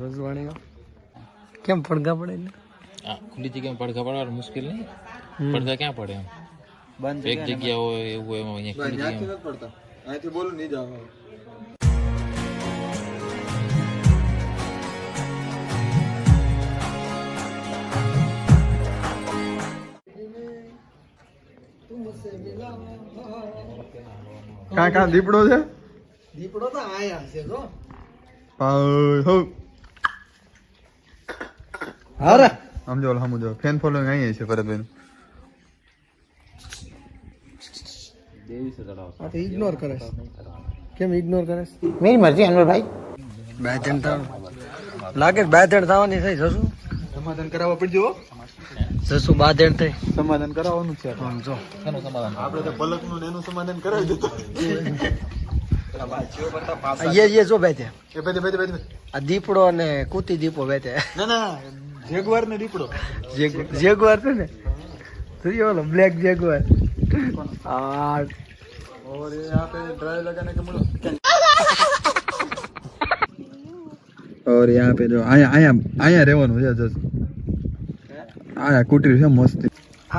રજવાણી કેમ પડઘા પડે એટલે આ ખુલ્લી જગ્યામાં પડઘા પડવાનું મુશ્કેલ નહીં. પડઘા ક્યાં પડે એમ? બંધ એક જગ્યા હોય એવું એમાં અહીંયા ખુલ્લી જગ્યામાં પડતા. અહીંથી બોલું નહીં જાવ કાં કાં દીપડો છે? દીપડો તો આયા છે જો. અરે આમ સમજો હમ જો. ફેન ફોલોઈંગ અહીંયા છે ભરતભાઈ નું ઇગ્નોર કરે કેમ ઇગ્નોર કરે? મેરી મરજી અનવરભાઈ. બે ત્રણ ત્રણ લાગે બે ત્રણ થવાની થઈ જશું? સમાધાન કરાવવા પડી પડજો જશું બા દેણ થઈ. સમાધાન કરાવવાનું છે આમ જો. એનું સમાધાન? આપણે તો પલકનું એનું સમાધાન કરાવી દીધું. યે જો બેતે એ બેતે બેતે બેતે આ દીપડો અને કૂતી દીપો બેતે ના ના જેગવાર ને દીપડો જેગવાર છે ને જોઈએ ઓલો બ્લેક જેગવાર આ और ये यहाँ पे ड्राई लगाने के मुड़ो और यहाँ पे जो आया आया आया રહેવાનું છે જસ આયા કુટીર છે મસ્ત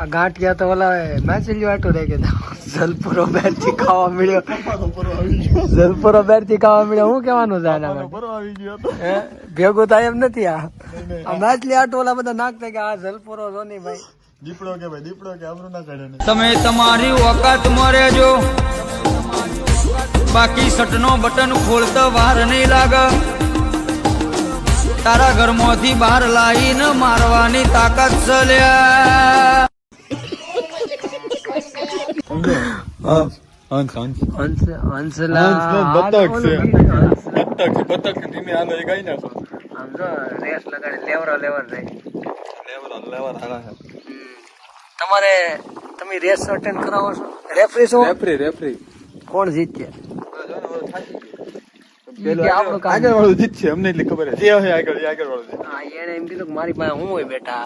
આ ગાંઠિયા તો ઓલા મેસેજ આટો રહી ગયો જલપુરો બેરથી ખાવા મળ્યો. જલપુરો બેરથી ખાવા મળ્યો. હું કેવાનું છે આના માટે? બરો આવી ગયો તો. હે? ભેગું થાય એમ નથી આ. આ મેચલી આટો ઓલા બધા નાખતા કે આ જલપુરો જો નહીં ભાઈ. દીપડો કે ભાઈ દીપડો કે આબરૂ ના કાઢે તમે તમારી ઓકાત મરે જો બાકી સટનો બટન ખોલતા વાર નહીં લાગે. તારા ઘરમાંથી બહાર લાવીને મારવાની તાકાત છે લ્યા. હા હંસ હંસ હંસ હંસલા બતક છે. બીજું હંસ. બતક બતક ધીમે હાલો એ ગાઈ નાખો. આમ જો રેસ લગાડી લેવરો લેવર રહી લેવર લેવર હારા છે. તમારે તમે રેસ અટેન્ડ કરાવો છો? રેફરી છો? રેફરી રેફરી કોણ જીતશે. આગળ વાળું જીતશે અમને એટલી ખબર છે. જે આગળ આગળ વાળું છે એને એમ કીધું કે મારી પાસે હું હોય બેટા?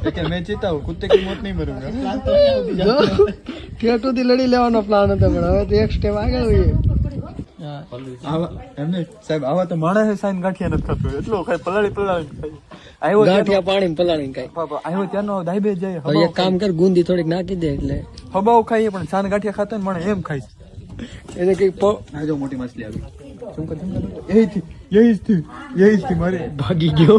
लेकिन मैं जीता हूँ कुत्ते की मौत नहीं मरूंगा જો ટેટુથી લડી લેવાનો પ્લાન હતો પણ હવે તો એક સ્ટેપ આગળ વહી આવા એમને સાહેબ આવા તો માણસે સાઈન ગાંઠિયા નથી ખાતું એટલો ખાય પલાળી પલાળી ખાય આવ્યો ગાંઠિયા પાણી પલાળીને કાંઈ ત્યાંનો- આવ્યો ત્યાંનો દાઈબે જાય હવે એક કામ કર ગુંદી થોડીક નાખી દે એટલે હબાવ ખાઈએ પણ સાન ગાંઠિયા ખાતા ને મને એમ ખાય એને કઈક પ- આ જો મોટી માછલી આવી શું કર શું કર यही थी यही थी यही थी मारे ભાગી ગયો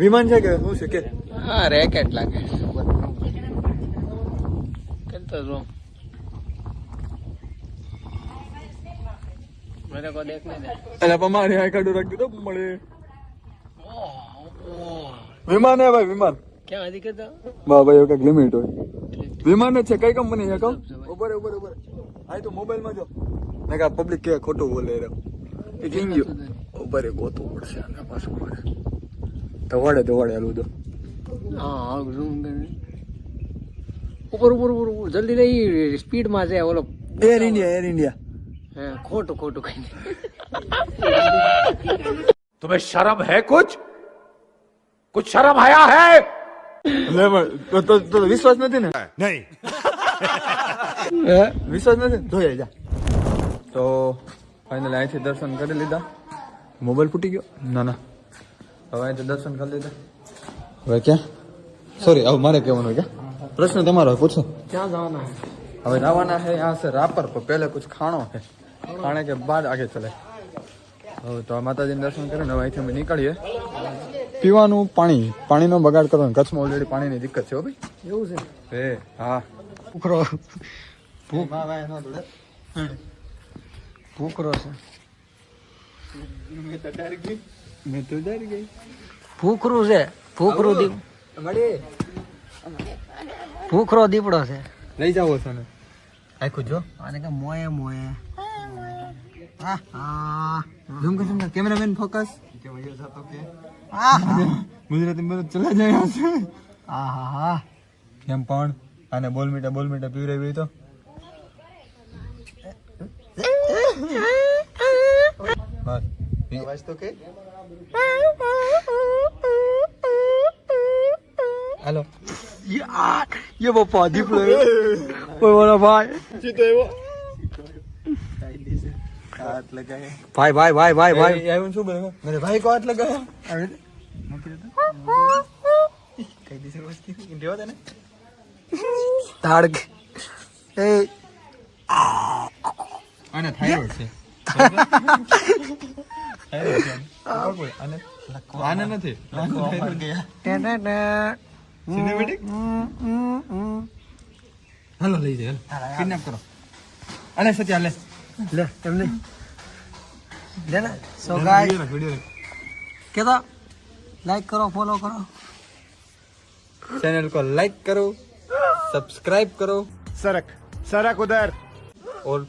વિમાન છે કે શું છે કે? હા રેકેટ લાગે. કરતો જો મેરે કો દેખ નહીં દે એટલે પણ આ કાઢો રાખ દીધો મળે. વિમાન હે ભાઈ વિમાન. ક્યાં હજી કરતો? વાહ ભાઈ એવું કંઈક લિમિટ હોય. વિમાન છે કઈ કંપની છે કહું? ઉપર ઉપર ઉપર આ તો મોબાઈલમાં જો. મેં કા પબ્લિક કે ખોટું બોલે રે એ કિંગ ગયો ઉભર એ ગોતવું પડશે આના પાછું મારે ધવાડે ધવાડે હાલું તો હા હા ઝૂમ કરી ઉપર ઉપર ઉપર ઉપર જલ્દી નહીં સ્પીડ માં છે ઓલો એર ઇન્ડિયા એર ઇન્ડિયા હે, ખોટું ખોટું કઈ નહીં तुम्हें शर्म है कुछ कुछ शर्म आया है લે પણ તો તો તો વિશ્વાસ નથી ને नहीं હે? વિશ્વાસ નથી ને? જોઈ જા તો ફાઇનલ અહીંથી દર્શન કરી લીધા મોબાઈલ ફૂટી ગયો ના ના હવે અહીં દર્શન કરી લીધા. હવે ક્યાં? સોરી હવે મારે કહેવાનું ક્યાં? પ્રશ્ન તમારો પૂછો. ક્યાં જવાના હવે જવાના હે આ છે રાપર પર પહેલે કુછ ખાણો હે. ખાણે કે બાદ આગે ચલે. હવે તો માતાજીને દર્શન કરીને હવે અહીંથી અમે નીકળીએ. પીવાનું પાણી પાણીનો બગાડ કરવાનો. કચ્છમાં ઓલરેડી પાણીની દિક્કત છે હો ભાઈ. એવું છે? હે હા. ભૂખરો ભૂખ. ભૂખરો છે. મેં તો ડરી ગઈ. ભૂખરું છે ભૂખરું દીપ મળે ભૂખરો દીપડો છે. લઈ જાવો છે ને આખું જો. આને કે મોએ મોએ. હા. હા. ઝૂમ કર ઝૂમ કેમેરામેન ફોકસ. કે ભૈया સાતો કે. ગુજરાતી ચલા જાય છે. આ હા હા કેમ પણ? આને બોલ મીટા બોલ મીટા પીવરે પી તો. બસ. અવાજ તો કે? હાલો યાર ये पप्पा દીપડો ઓય ઓલા ભાઈ જીતો એવો હાથ લગાય ભાઈ ભાઈ ભાઈ ભાઈ ભાઈ આવ્યું શું બોલે મેરે ભાઈ કો હાથ લગાયા આવે મૂકી દે કઈ દિશે વસ્તી દેવા દે ને તાડક એ આને થાઇરોઇડ છે થાઇરોઇડ છે આને. આને આને નથી થાઇરોઇડ ગયા ટે ટે ટે સિનેમેટિક હાલો લઈ જાય હાલો કિડનેપ કરો આને સત્યા લે લે એમને લે ને સો ગાય વિડિયો વિડિયો કે તો લાઈક કરો ફોલો કરો चैनल को लाइक करो सब्सक्राइब करो सरक सरक उधर और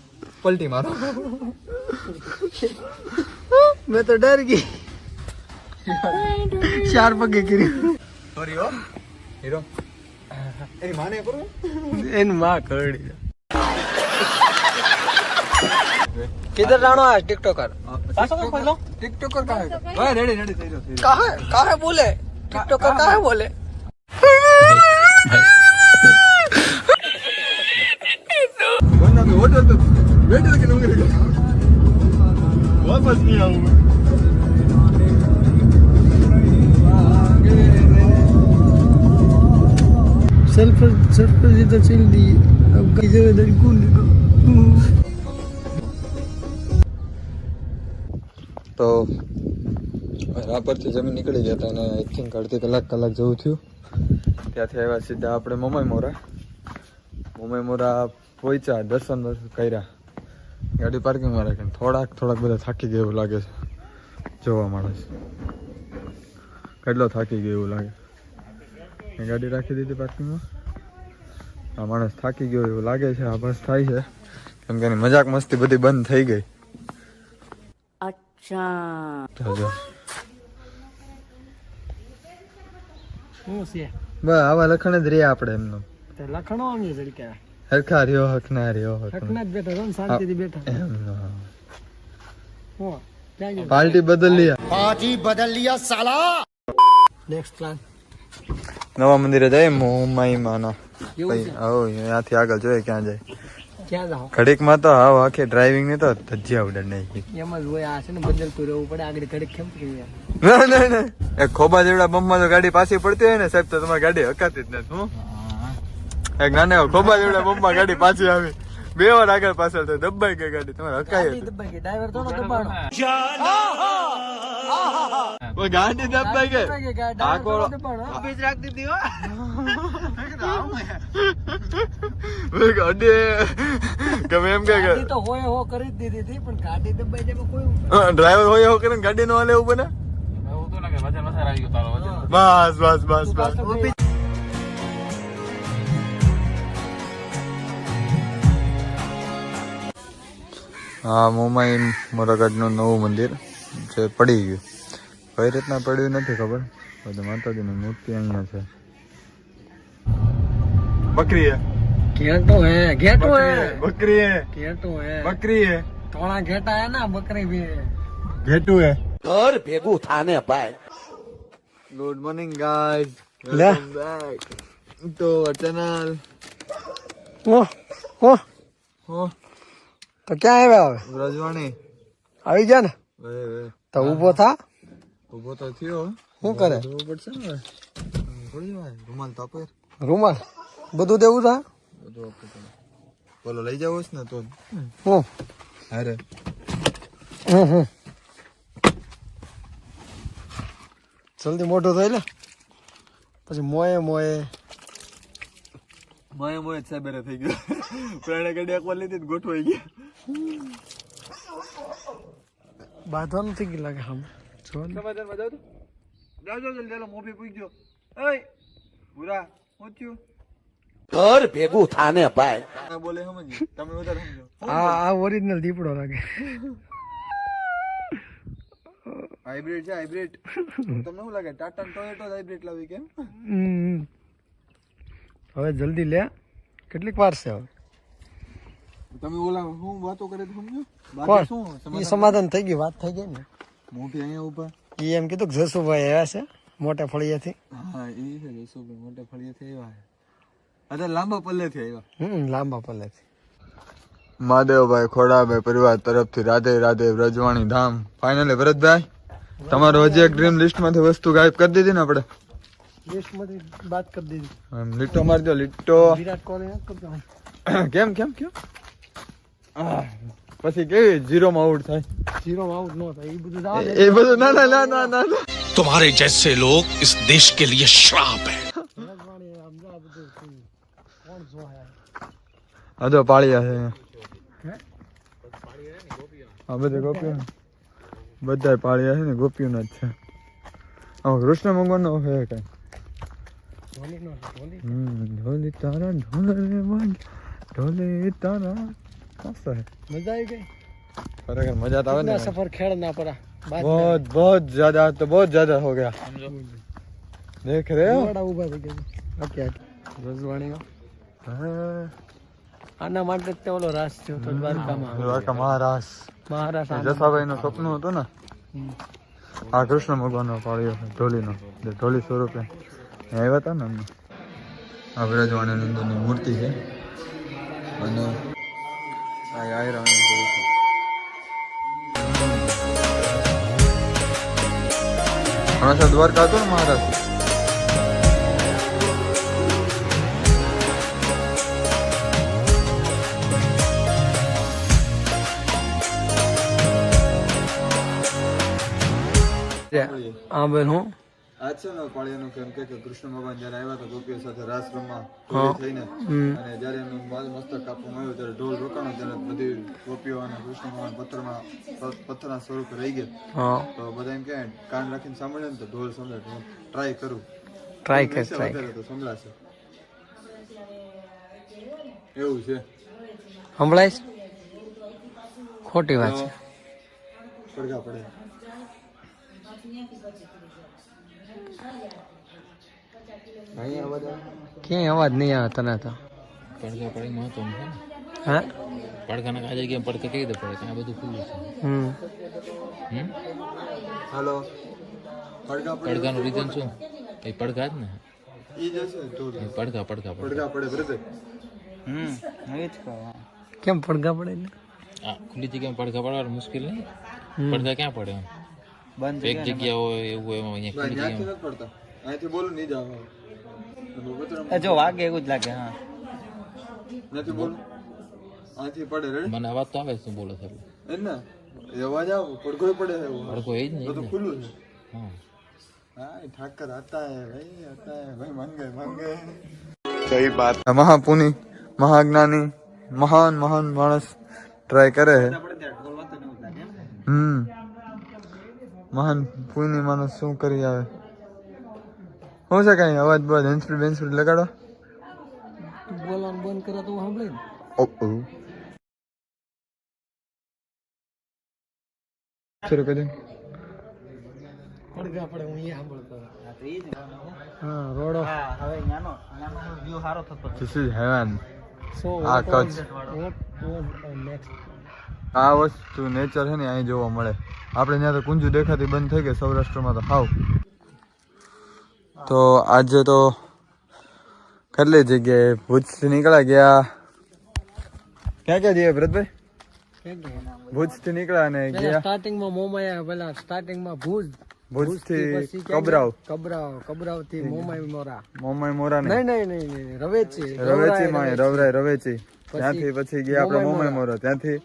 पलटी मारो મેં તો ડર ગઈ ચાર પગે કર્યું सॉरी हो हीरो એની માને કરો એની માં કરડી किधर जाना है टिकटॉकर टिकटॉकर का है ओए रेडी रेडी થઈ રહ્યો થઈ कहा है कहा है बोले टिकटॉकर कहा है बोले રહ્યો વરના મે હોટલ पे बैठे थे कि नहीं रहेगा वापस नहीं आऊंगा सेल्फ सेल्फ इधर चल दी अब कई जगह इधर कौन તો રાપરથી જમીન નીકળી ગયા હતા અને આઈ થિંક અડધી કલાક કલાક જેવું થયું ત્યાંથી આવ્યા સીધા આપણે મોમાઈ મોરા મોમાઈ મોરા પહોંચ્યા દર્શન દર્શન કર્યા ગાડી પાર્કિંગમાં રાખીને થોડાક થોડાક બધા થાકી ગયા એવું લાગે છે જોવા માણસ કેટલો થાકી ગયો એવું લાગે એ ગાડી રાખી દીધી પાર્કિંગમાં. આ માણસ થાકી ગયો એવું લાગે છે આ બસ થાય છે. કેમ કે મજાક મસ્તી બધી બંધ થઈ ગઈ. અચ્છા. બસ આવા લખણ જ રહ્યા આપણે એમનો. લખણો હરખા રહ્યો હકના રહ્યો હકના. જ બેઠા બદલ નેક્સ્ટ નવા મંદિરે જાય મોમાઈ માના ત્યાંથી આગળ જોઈએ ક્યાં જાય. ઘડીકમાં તો હા આખી ડ્રાઇવિંગની તો ધજ્જી આવડે નહીં. એમ જ હોય આ છે ને બદલતું રહેવું પડે આગળ ઘડીક કેમ ના ના ના. એ ખોબા જેવડા બમમાં જો ગાડી પાછી પડતી હોય ને સાહેબ તો તમારી ગાડી હકાતી જ નથી હું. એક નાના ખોબા જેવડા બમમાં ગાડી પાછી આવી. બે વાર આગળ પાછળ તો દબાઈ ગઈ ગાડી તમારે હકાય દબાઈ ગઈ ડ્રાઈવર થોડો દબાણો. ઓય ગાડી દબાઈ ગઈ દબાઈ ગઈ ગાડી આખો ડ્રાઈવર થોડો દબાણો ઊભી જ રાખ દીધી હો. મેં કીધું, ગમે એમ કે ગાડી તો હોય હો કરી દીધી હતી પણ ગાડી દબાઈ જાય કોઈ ડ્રાઈવર હોય એવું કરીને ગાડી નો હાલે એવું બને? એવું તો લાગે વજન વધારે આવી ગયું તારો વજન બસ. બસ બસ બસ હા મોમાઈ મોરાગઢનું નવું મંદિર જે પડી ગયું. કઈ રીતના પડ્યું નથી ખબર? માતાજી માતાજીની મૂર્તિ અહીંયા છે. બકરી good morning guys welcome back તો ચેનલ ઓ ઓ ઓ તો ક્યાં આવ્યા હવે? રજવાણી આવી ગયા ને? ઊભો થા. ઊભો તો થયો. શું કરે? પડશે ને થોડી વાર રૂમાલ તો આપે. રૂમાલ? બધું દેવું થાય બધું આપો તમે. બોલો લઈ જાવ ને તો. હું અરે હમ હમ. જલ્દી મોટું થઈ લે. પછી મોએ મોએ. મોએ મોએ સાબેરે થઈ ગયો. પ્રાણે ગાડી એકવાર લીધી ગોઠવાઈ ગયા. બાંધવાનું થઈ ગયું લાગે હમ જો ને. સમાધાનમાં જાવ તો? જાવ જલ્દી હાલો મોભી પૂછજો ઓય ભૂરા હું થયું ઘર ભેગું થાને ભાઈ. આ બોલે સમજી તમે વધારે સમજો. આ આ ઓરિજિનલ દીપડો લાગે. હાઇબ્રિડ છે હાઇબ્રિડ તમને શું લાગે? ટાટા ટોયોટો હાઇબ્રિડ લાવી કેમ હવે જલ્દી લે. કેટલીક વાર છે હવે? તમે ઓલા હું વાતો કરે સમજો બાકી શું સમાધાન સમાધાન થઈ ગયું વાત થઈ ગઈ ને? મોભી અહીંયા ઊભા ઈ એમ કીધું કે જસુભાઈ આવ્યા છે મોટા ફળિયાથી. હા એ છે જસુભાઈ મોટા ફળિયાથી આવ્યા અત્યારે લાંબા પલ્લેથી આવ્યા? હમ લાંબા પલ્લેથી. મહાદેવભાઈ ખોડાભાઈ પરિવાર તરફથી રાધે રાધે વ્રજવાણી ધામ. ફાઇનલી ભરતભાઈ તમારો હજી એક ડ્રીમ લિસ્ટમાંથી વસ્તુ ગાયબ કરી દીધી ને આપણે? વાત કરી દીધી. લીટો મારજો લીટો. વિરાટ કોહલી. કેમ કેમ કેમ? પછી કેવી? જીરો માં આઉટ થાય. तुम्हारे जैसे लोग इस देश के लिए श्राप है। हाँ। पाड़ी आसे कृष्ण ढोली तारा ढोले ढोले तारा। है? मज़ा आई गई। खरेखर मजा तो आवे कितना ना सफर खेड़ ना पड़ा बाद में बहुत बहुत ज्यादा तो बहुत ज्यादा हो गया देख रहे हो બડા ઊભા થઈ ગયા ઓકે રજવાણીઓ हाँ, આના માટે જ તે ઓલો રાસ થયો તો દ્વારકામાં દ્વારકા મહારાષ્ટ્ર મહારાષ્ટ્ર આના જસાભાઈ નું સપનું હતું ને હમ. આ કૃષ્ણ ભગવાન નો પાળ્યો છે ઢોલીનો જે ઢોલી સ્વરૂપે એ આવ્યા હતા ને અમને આ વિરાજવાણી અંદરની મૂર્તિ છે અને આ આયરાની હમણાં દ્વારકા હતું ને મહારાષ્ટ્ર આ બેન હું? આ છે ને પાળિયાનું કેમ કે કે કૃષ્ણ ભગવાન જયારે આવ્યા હતા ગોપીઓ સાથે રાસ રમવા થઈને અને જયારે એમનું બાલ મસ્તક કાપવામાં આવ્યું ત્યારે ઢોલ રોકાણો ત્યારે બધી ગોપીઓ અને કૃષ્ણ ભગવાન પથ્થરમાં પથ્થરના સ્વરૂપ રહી ગયા. તો બધા એમ કહે કાન રાખીને સાંભળે ને તો ઢોલ સંભળાય. ટ્રાય કરું. ટ્રાય કર ટ્રાય તો સંભળાશે. એવું છે? સંભળાય? ખોટી વાત છે. પડઘા પડે. ક્યાંય અવાજ નહીં આવે તને તો? પડઘા પડે ને. હા? પડઘાના કાજે કેમ પડઘા રીતે પડે? આ બધું ખુલ્લું છે. હમ. હમ? હાલો. પડઘા પડે. રીઝન શું? એ પડઘા જ ને? કેમ પડઘા પડે એટલે? આ ખુલ્લી જગ્યામાં પડઘા પડવાનું મુશ્કેલ નહીં? પડઘા ક્યાં પડે એમ? બંધ એક જગ્યા હોય એવું એમાં અહીંયા ખુલી નથી પડતા. અહીંથી બોલું નહીં જાવ જો વાગે એવું જ લાગે હા. નથી બોલું? અહીંથી પડે રે મને અવાજ તો આવે શું બોલો સર એ ને? અવાજ આવો પડકો પડે છે પડકો એ જ નહીં તો ખુલ્લું છે. હા. હા ઠાકર હતા હે ભાઈ હતા હે ભાઈ મંગે મંગે. કઈ વાત. મહાપુની મહાજ્ઞાની મહાન મહાન માણસ ટ્રાય કરે હે હમ. મહાન પુણ્ય માણસ શું કરી આવે? શું છે કઈ? અવાજ બવાજ હેન્સફ્રી બેન્સફ્રી લગાડો. બોલવાનું બંધ કરે તો સાંભળે શરૂ કરી હું રોડો. હવે વ્યૂ સારો થતો ધીસ ઇઝ હેવન સો આ કચ્છ નેક્સ્ટ આ વસ્તુ નેચર છે ને અહીં જોવા મળે. આપણે ત્યાં તો કુંજુ દેખાતી બંધ થઈ ગઈ સૌરાષ્ટ્રમાં તો. હાવ તો આજે તો કેટલી જગ્યાએ ભુજથી નીકળ્યા ગયા? ક્યાં ક્યાં જઈએ ભરતભાઈ? ભુજથી નીકળ્યા ને ગયા? સ્ટાર્ટિંગમાં મોમાયા પેલા સ્ટાર્ટિંગમાં ભુજ. ભુજથી કબરાવ. કબરાવ કબરાવ મોમાઈ મોરા. મોમાઈ મોરા ને? નહીં નહીં નહીં નહીં રવેચી રવેચી માં. રવરાય રવેચી. ત્યાંથી પછી ગયા આપણે મોમાઈ મોરા. ત્યાંથી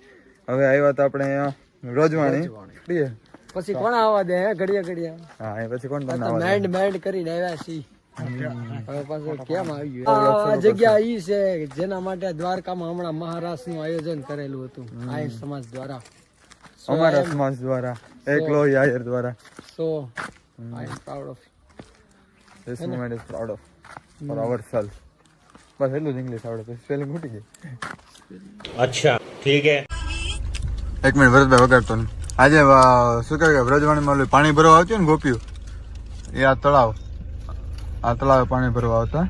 હવે આવ્યા તો આપણે અહીંયા રોજવાણી પ્રિય પછી કોણ આવવા દે હે ઘડિયા ઘડિયા હા એ પછી કોણ તમને તો આવવા દે? મેન્ડ મેન્ડ કરીને આવ્યા છીએ હવે પાછું કેમ આવ્યું આ જગ્યા ઈ છે જેના માટે દ્વારકામાં હમણાં મહારાષ્ટ્ર નું આયોજન કરેલું હતું આયર સમાજ દ્વારા અમારા સમાજ દ્વારા એકલો આયર દ્વારા so I am proud of This moment is proud of for ourselves. બસ એટલું જ ઇંગ્લિશ આવડે પછી સ્પેલિંગ ખૂટી ગઈ अच्छा ठीक है એક મિનિટ, ભરતભાઈ વગાડતો ને આજે શું કહેવાય વ્રજવાણીમાં પાણી ભરવા આવતું ને ગોપીઓ, એ આ તળાવ. આ તળાવે પાણી ભરવા આવતા.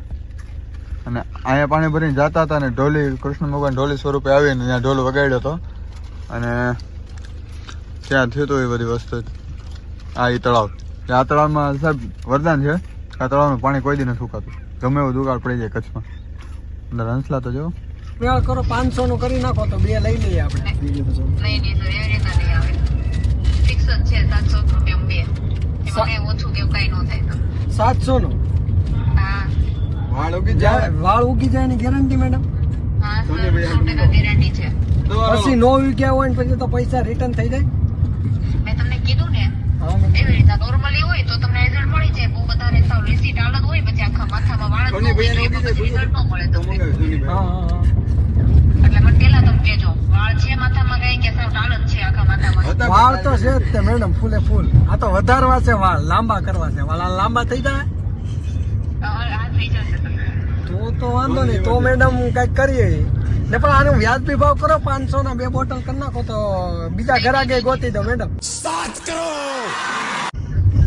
અને અહીંયા પાણી ભરીને જતા હતા અને ઢોલી, કૃષ્ણ ભગવાન ઢોલી સ્વરૂપે આવીને ત્યાં ઢોલ વગાડ્યો હતો. અને ત્યાં થયું હતું એ બધી વસ્તુ. આ એ તળાવ. આ તળાવમાં સાહેબ વરદાન છે. આ તળાવનું પાણી કોઈ દી નથી ઉકાતું. ગમે એવું દુકાળ પડી જાય કચ્છમાં. અંદર હંસલા તો જો મેળ કરો પાંચસો નું કરી નાખો તો બે લઈ લઈએ આપણે. નહીં નહીં સર એવી રીતના નહીં આવે. ફિક્સ જ છે સાતસો રૂપિયા બે. એમાં ઓછું કે કઈ ન થાય. સાતસો નું વાળ ઉગી જ્યાં? વાળ ઉગી જાય એની ગેરંટી મેડમ? હા સર ગેરંટી છે. પછી નો ઉગ્યા હોય ને પછી તો પૈસા રિટર્ન થઈ જાય. મેં તમને કીધું ને એવી રીતના નોર્મલી હોય તો તમને રિઝલ્ટ મળી જાય. બહુ વધારે સાવ રિસીટ અલગ હોય પછી આખા માથામાં વાળ રિઝલ્ટ ન મળે તમને હા હા હા એટલે મને પેલા તમે કહેજો વાળ છે માથામાં કઈ કે સાવ ટાળ જ છે આખા માથામાં વાળ તો છે જ તે મેડમ ફૂલે ફૂલ. આ તો વધારવા છે વાળ લાંબા કરવા છે. વાળ આ લાંબા થઈ જાય? આ થઈ જશે તમને તો તો વાંધો નહીં તો મેડમ કંઈક કરીએ. ને પણ આનો વ્યાજબી ભાવ કરો પાંચસો ના બે બોટલ કરી નાખો તો બીજા ઘરાકે ગોતી દો મેડમ.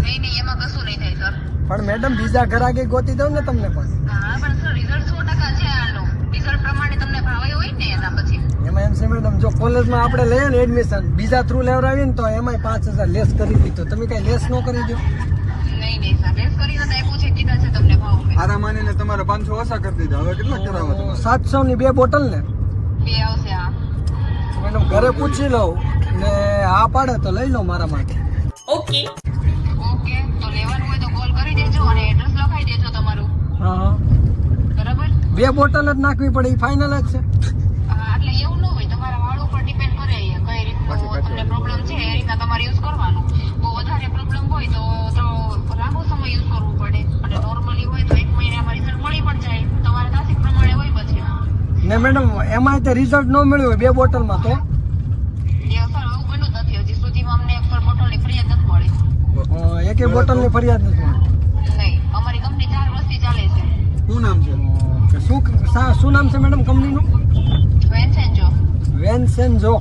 નહીં નહીં એમાં કશું નહીં થાય સર. પણ મેડમ બીજા ઘરાકે ગોતી દઉં ને તમને પણ. હા પણ સર રિઝલ્ટ સો ટકા છે આનું. રિઝલ્ટ પ્રમાણે તમને ભાવ હોય ને એના પછી. એમાં એમ છે મેડમ જો કોલેજમાં આપણે લઈએ ને એડમિશન બીજા થ્રુ લેવડાવીએ ને તો એમાંય પાંચ હજાર લેસ કરી દીધો. તમે કઈ લેસ ન કરી દો આરા માનીને તમારે પાંચસો ઓછા કરી દીધા. હવે કેટલા કરાવવા સાતસો ની બે બોટલ ને? બે આવશે હા. મેડમ ઘરે પૂછી લઉં ને હા પાડે તો લઈ લો મારા માટે. ઓકે તો લેવાનું હોય તો કોલ કરી દેજો અને એડ્રેસ લખાઈ દેજો તમારું. હા હા. બરાબર? બે બોટલ જ નાખવી પડે એ ફાઇનલ જ છે હા એટલે એવું ન હોય તમારા વાળ ઉપર ડિપેન્ડ કરે એ કઈ રીતનું તમને પ્રોબ્લેમ છે એ રીતના તમારે યુઝ કરવાનું બહુ વધારે પ્રોબ્લેમ હોય તો તો લાંબો સમય યુઝ કરવું પડે અને નોર્મલી હોય તો એક મહિનામાં રિઝલ્ટ મળી પણ જાય તમારે તાસીક પ્રમાણે હોય પછી ને મેડમ એમાં તે રિઝલ્ટ ન મળ્યું હોય બે બોટલમાં તો. એકે બોટલ એવું બોટલની ફરિયાદ નથી મળી. અ, બોટલની ફરિયાદ નથી નહીં અમારી કંપની ચાર વર્ષથી ચાલે છે. શું નામ છે? શું શું નામ છે મેડમ કંપનીનું? વેન્સેન જો જો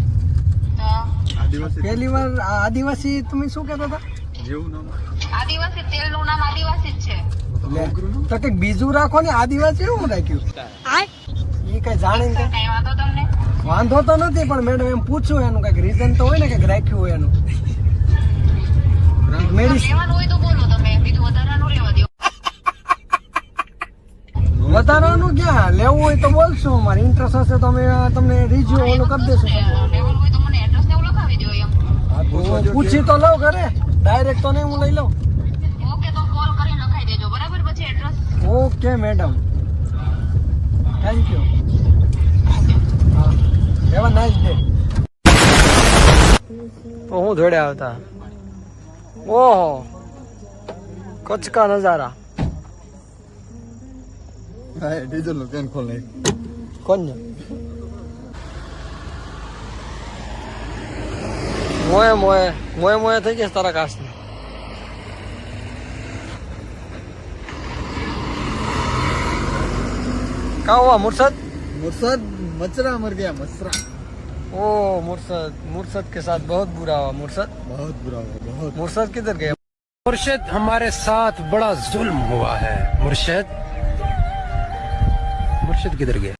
આદિવાસી. પહેલી વાર આ આદિવાસી તમે શું કહેતા હતા? જેવું નામ? આદિવાસી તેલનું નામ આદિવાસી જ છે. તો કંઈક બીજું રાખો ને આદિવાસી શું રાખ્યું. કઈ જાણીને કઈ વાંધો તો નથી પણ મેડમ એમ પૂછું એનું કંઈક રીઝન તો હોય ને કંઈક રાખ્યું હોય એનું. મેડિસિન લેવાનું હોય તો બોલો તમે. બીજું વધારાનું ક્યાં? લેવું હોય તો બોલશું. અમારે ઇન્ટરેસ્ટ હશે તો અમે તમને રિઝ્યુ ઓલું કરી દઈશું લેવાનું હોય તો મને એડ્રેસ ને એવું લખાવી દો એમ. હા, તો પૂછી તો લઉં ઘરે. ડાયરેક્ટ તો નહીં હું લઈ લઉં. ઓકે તો કોલ કરીને લખાઈ દેજો. બરાબર? પછી address okay madam. Thank you હું જોડે આવતા? ઓહો. કચ્છ કા નજારા. હા ડીઝલ નો કેન ખોલ નહીં કોણ મોય મોય મોય મોય થઈ ગયા તારા કાશ કાવા મુરસદ? મુરસદ? मचरा मर गया मचरा ओ मुर्शद मुर्शद के साथ बहुत बुरा हुआ मुर्शद बहुत बुरा हुआ बहुत मुर्शद किधर गया मुर्शिद हमारे साथ बड़ा जुल्म हुआ है मुर्शिद मुर्शिद किधर गया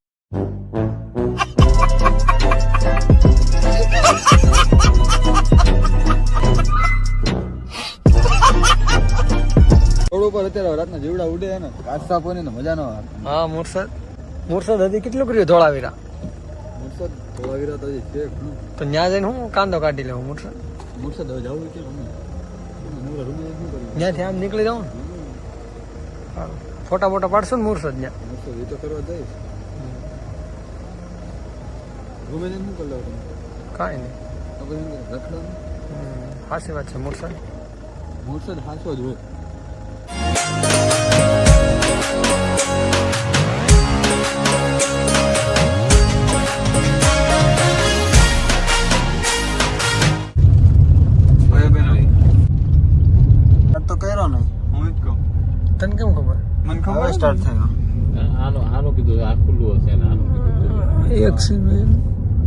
રોડ ઉપર અત્યારે રાતના જીવડા ઉડે છે ને કાચ સાફ હોય ને તો મજા ન આવે હા મુર્શદ મુર્શદ હજી કેટલું કર્યું ધોળાવીરા? મુર્સદ થોડા વિરા તો હજી છે ઘણું. તો ત્યાં જઈને હું કાંદો કાઢી લઉં મુર્શદ મુર્સદ હવે જવું કે અમે નવરા રૂમે શું કરવું ત્યાંથી આમ નીકળી જાઉં ને? સારું. ફોટા ફોટા પાડશું ને મુર્શદ ત્યાં મુર્સદ એ તો કરવા જઈશ રૂમે જઈને શું કરી લેવું તમે? કાંઈ નહીં. તો પછી એમ કે રખડવાનું. સાચી વાત છે મોરસા મોરસદ હાસો જ હોય. હું જ કહું તને કેમ ખબર મને ખબર સ્ટાર્ટ થયો આનો આનો કીધું આ ખુલ્લું હશે ને આનું કીધું એક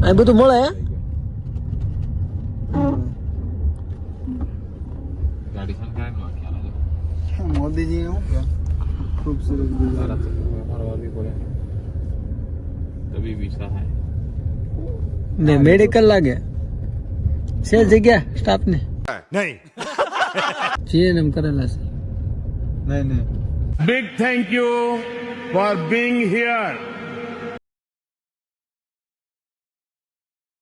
આ બધું મળે ગાડી ખ્યાલ મોદીજી શું કે ખૂબ સરસ તારા તો પડે તબીબી સહાય ને મેડિકલ લાગે છે જગ્યા સ્ટાફ ને नहीं જીએનએમ કરેલા છે नहीं नहीं big thank you for being here